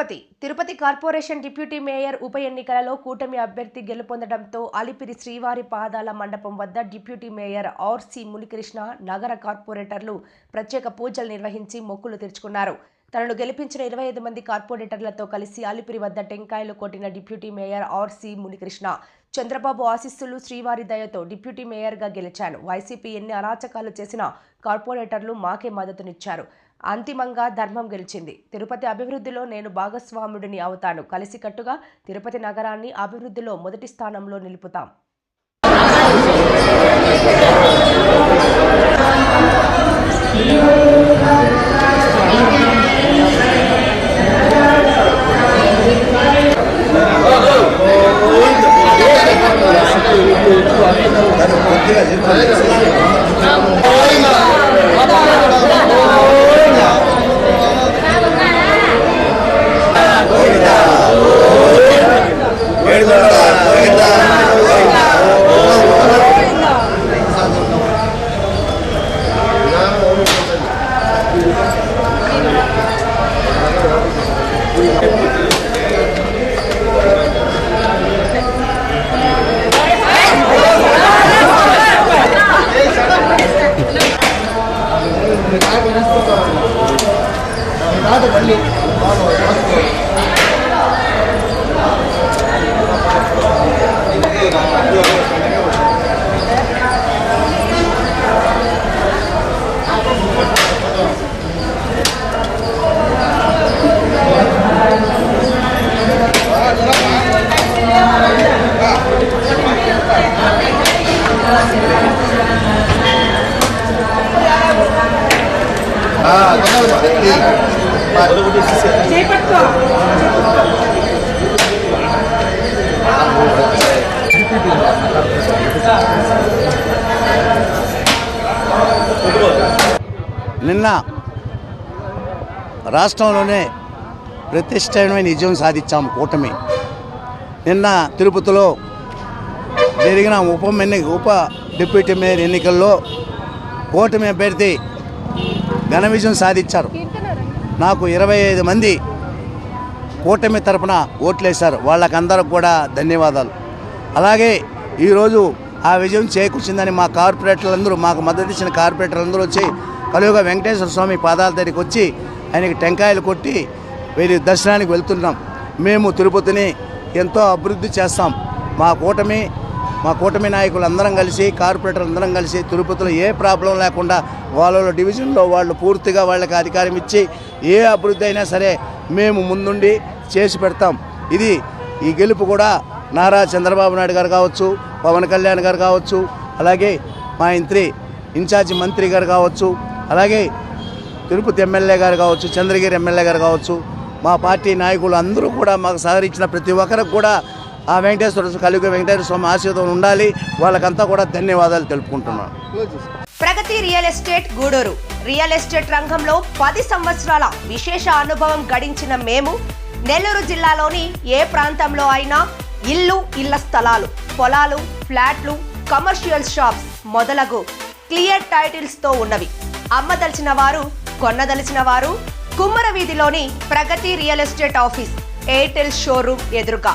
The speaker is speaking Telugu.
Tirupati. Tirupati corporation deputy mayor ఉప ఎన్నికలలో కూటమి అభ్యర్థి గెలుపొందడంతో అలిపిరి శ్రీవారి పాదాల మండపం వద్ద డిప్యూటీ మేయర్ ఆర్సి మునికృష్ణ నగర కార్పొరేటర్లు ప్రత్యేక పూజలు నిర్వహించి మొక్కులు తెరుచుకున్నారు. తనను గెలిపించిన ఇరవై ఐదు మంది కార్పొరేటర్లతో కలిసి అలిపిరి వద్ద టెంకాయలు కొట్టిన deputy mayor R C Munikrishna. Chandrababu ఆశీస్సులు శ్రీవారి దయతో డిప్యూటీ మేయర్గా గెలిచాను వైసీపీ ఎన్ని అరాచకాలు చేసినా కార్పొరేటర్లు మాకే మద్దతునిచ్చారు. అంతిమంగా ధర్మం గెలిచింది. తిరుపతి అభివృద్ధిలో నేను భాగస్వాముడిని అవుతాను. కలిసికట్టుగా తిరుపతి నగరాన్ని అభివృద్ధిలో మొదటి స్థానంలో నిలుపుతాం. đó tôi vẫn luôn có rồi có నిన్న రాష్ట్రంలోనే ప్రతిష్టమైన విజయం సాధించాం కూటమి. నిన్న తిరుపతిలో జరిగిన ఉప ఎన్ని ఉప డిప్యూటీ మేయర్ ఎన్నికల్లో కూటమి అభ్యర్థి ఘన విజయం సాధించారు. నాకు ఇరవై ఐదు మంది కూటమి తరపున ఓట్లేశారు. వాళ్ళకందరికి కూడా ధన్యవాదాలు. అలాగే ఈరోజు ఆ విజయం చేకూర్చిందని మా కార్పొరేటర్లందరూ మాకు మద్దతు ఇచ్చిన కార్పొరేటర్లందరూ వచ్చి కలియుగ వెంకటేశ్వర స్వామి పాదాల దగ్గరికి వచ్చి ఆయనకి టెంకాయలు కొట్టి వీరి దర్శనానికి వెళ్తున్నాం. మేము తిరుపతిని ఎంతో అభివృద్ధి చేస్తాం. మా కూటమి మా కూటమి నాయకులు అందరం కలిసి కార్పొరేటర్ అందరం కలిసి తిరుపతిలో ఏ ప్రాబ్లం లేకుండా వాళ్ళ డివిజన్లో వాళ్ళు పూర్తిగా వాళ్ళకి అధికారం ఇచ్చి ఏ అభివృద్ధి అయినా సరే మేము ముందుండి చేసి పెడతాం. ఇది ఈ గెలుపు కూడా నారా చంద్రబాబు నాయుడు గారు కావచ్చు పవన్ కళ్యాణ్ గారు కావచ్చు అలాగే మా ఇంత్రి ఇన్ఛార్జి మంత్రి గారు కావచ్చు అలాగే తిరుపతి ఎమ్మెల్యే గారు కావచ్చు చంద్రగిరి ఎమ్మెల్యే గారు కావచ్చు మా పార్టీ నాయకులు అందరూ కూడా మాకు సహకరించిన ప్రతి ఒక్కరికి కూడా ఆ వెంకటేశ్వర కలిగి వెంకటేశ్వర స్వామి ఆశీర్వాదం ఉండాలి. వాళ్ళకంతా కూడా ధన్యవాదాలు తెలుపుకుంటున్నాను. Pragati real estate Gudur. Real estate రంగంలో పది సంవత్సరాల విశేష అనుభవం గడించిన మేము నెల్లూరు జిల్లాలోని ఏ ప్రాంతంలో అయినా ఇల్లు ఇళ్ళ స్థలాలు పొలాలు ఫ్లాట్లు కమర్షియల్ షాప్స్ మొదలగు క్లియర్ టైటిల్స్తో ఉన్నవి. అమ్మదలిచిన వారు కొన్నదలిచిన వారు కుమ్మర వీధిలోని Pragati real estate office Airtel showroom ఎదురుగా.